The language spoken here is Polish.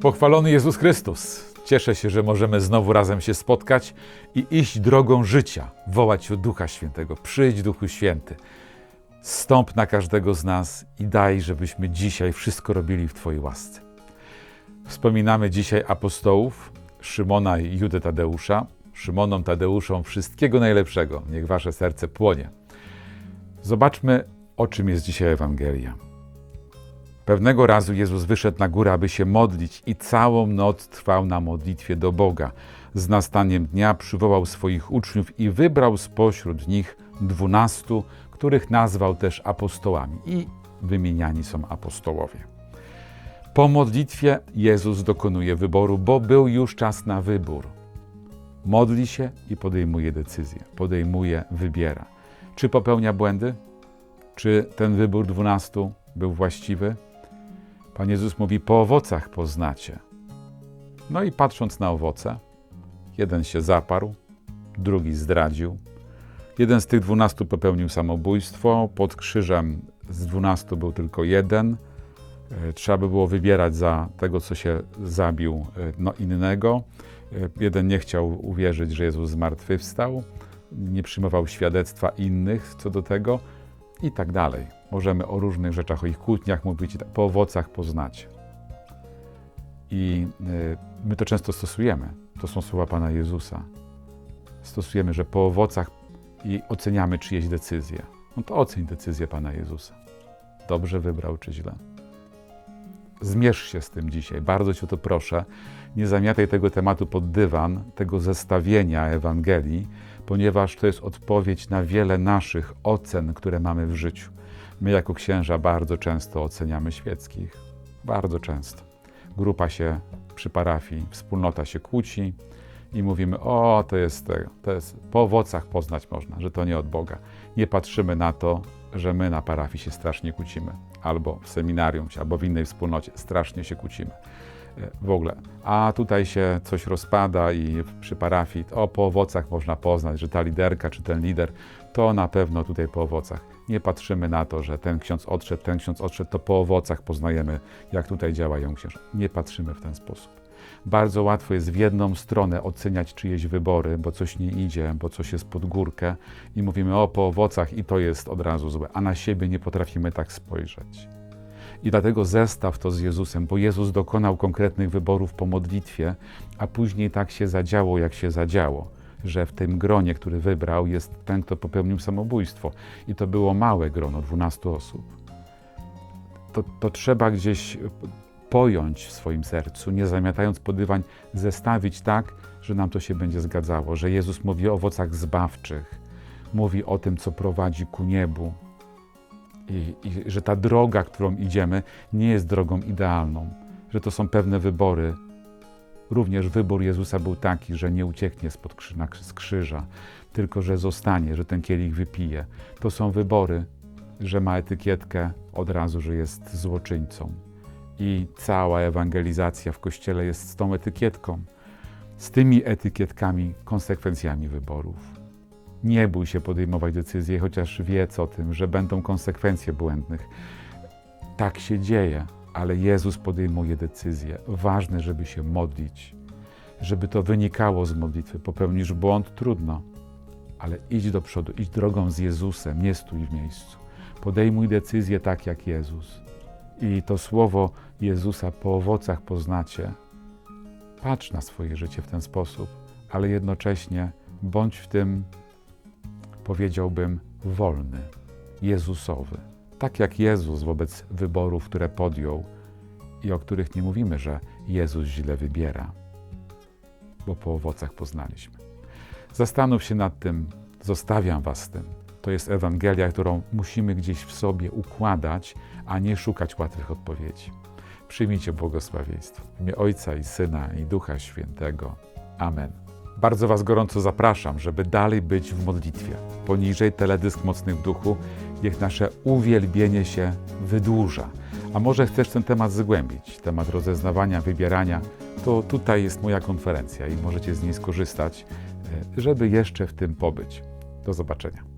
Pochwalony Jezus Chrystus. Cieszę się, że możemy znowu razem się spotkać i iść drogą życia, wołać o Ducha Świętego. Przyjdź, Duchu Święty. Stąp na każdego z nas i daj, żebyśmy dzisiaj wszystko robili w Twojej łasce. Wspominamy dzisiaj apostołów Szymona i Judę Tadeusza. Szymonom, Tadeuszom wszystkiego najlepszego. Niech Wasze serce płonie. Zobaczmy, o czym jest dzisiaj Ewangelia. Pewnego razu Jezus wyszedł na górę, aby się modlić, i całą noc trwał na modlitwie do Boga. Z nastaniem dnia przywołał swoich uczniów i wybrał spośród nich dwunastu, których nazwał też apostołami. I wymieniani są apostołowie. Po modlitwie Jezus dokonuje wyboru, bo był już czas na wybór. Modli się i podejmuje decyzję. Podejmuje, wybiera. Czy popełnia błędy? Czy ten wybór dwunastu był właściwy? Pan Jezus mówi: Po owocach poznacie. No i patrząc na owoce, jeden się zaparł, drugi zdradził. Jeden z tych dwunastu popełnił samobójstwo. Pod krzyżem z dwunastu był tylko jeden. E, Trzeba by było wybierać za tego, co się zabił, e, no innego. E, Jeden nie chciał uwierzyć, że Jezus zmartwychwstał, nie przyjmował świadectwa innych co do tego i tak dalej. Możemy o różnych rzeczach, o ich kłótniach mówić, po owocach poznacie. I y, my to często stosujemy. To są słowa Pana Jezusa. Stosujemy, że po owocach i oceniamy czyjeś decyzje. No to oceń decyzję Pana Jezusa. Dobrze wybrał czy źle. Zmierz się z tym dzisiaj. Bardzo Cię o to proszę. Nie zamiataj tego tematu pod dywan, tego zestawienia Ewangelii, ponieważ to jest odpowiedź na wiele naszych ocen, które mamy w życiu. My, jako księża, bardzo często oceniamy świeckich. Bardzo często. Grupa się przy parafii, wspólnota się kłóci i mówimy: O, to jest, to jest po owocach poznać można, że to nie od Boga. Nie patrzymy na to, że my na parafii się strasznie kłócimy, albo w seminarium, albo w innej wspólnocie strasznie się kłócimy. E, W ogóle. A tutaj się coś rozpada i przy parafii, o, po owocach można poznać, że ta liderka czy ten lider, to na pewno tutaj po owocach. Nie patrzymy na to, że ten ksiądz odszedł, ten ksiądz odszedł, to po owocach poznajemy, jak tutaj działają księża. Nie patrzymy w ten sposób. Bardzo łatwo jest w jedną stronę oceniać czyjeś wybory, bo coś nie idzie, bo coś jest pod górkę i mówimy o po owocach i to jest od razu złe, a na siebie nie potrafimy tak spojrzeć. I dlatego zestaw to z Jezusem, bo Jezus dokonał konkretnych wyborów po modlitwie, a później tak się zadziało, jak się zadziało, że w tym gronie, który wybrał, jest ten, kto popełnił samobójstwo. I to było małe grono, 12 osób. To, to trzeba gdzieś pojąć w swoim sercu, nie zamiatając pod dywan, zestawić tak, że nam to się będzie zgadzało, że Jezus mówi o owocach zbawczych, mówi o tym, co prowadzi ku niebu, i, i że ta droga, którą idziemy, nie jest drogą idealną, że to są pewne wybory. Również wybór Jezusa był taki, że nie ucieknie spod krzy, na, z krzyża, tylko że zostanie, że ten kielich wypije. To są wybory, że ma etykietkę od razu, że jest złoczyńcą. I cała ewangelizacja w kościele jest z tą etykietką, z tymi etykietkami, konsekwencjami wyborów. Nie bój się podejmować decyzji, chociaż wiedz o tym, że będą konsekwencje błędnych. Tak się dzieje, ale Jezus podejmuje decyzję. Ważne, żeby się modlić, żeby to wynikało z modlitwy. Popełnisz błąd, trudno, ale idź do przodu, idź drogą z Jezusem, nie stój w miejscu. Podejmuj decyzję tak jak Jezus. I to słowo Jezusa po owocach poznacie. Patrz na swoje życie w ten sposób, ale jednocześnie bądź w tym powiedziałbym, wolny, Jezusowy. Tak jak Jezus wobec wyborów, które podjął i o których nie mówimy, że Jezus źle wybiera, bo po owocach poznaliśmy. Zastanów się nad tym, zostawiam Was z tym. To jest Ewangelia, którą musimy gdzieś w sobie układać, a nie szukać łatwych odpowiedzi. Przyjmijcie błogosławieństwo. W imię Ojca i Syna i Ducha Świętego. Amen. Bardzo Was gorąco zapraszam, żeby dalej być w modlitwie. Poniżej teledysk Mocnych w Duchu, niech nasze uwielbienie się wydłuża. A może chcesz ten temat zgłębić, temat rozeznawania, wybierania, to tutaj jest moja konferencja i możecie z niej skorzystać, e, żeby jeszcze w tym pobyć. Do zobaczenia.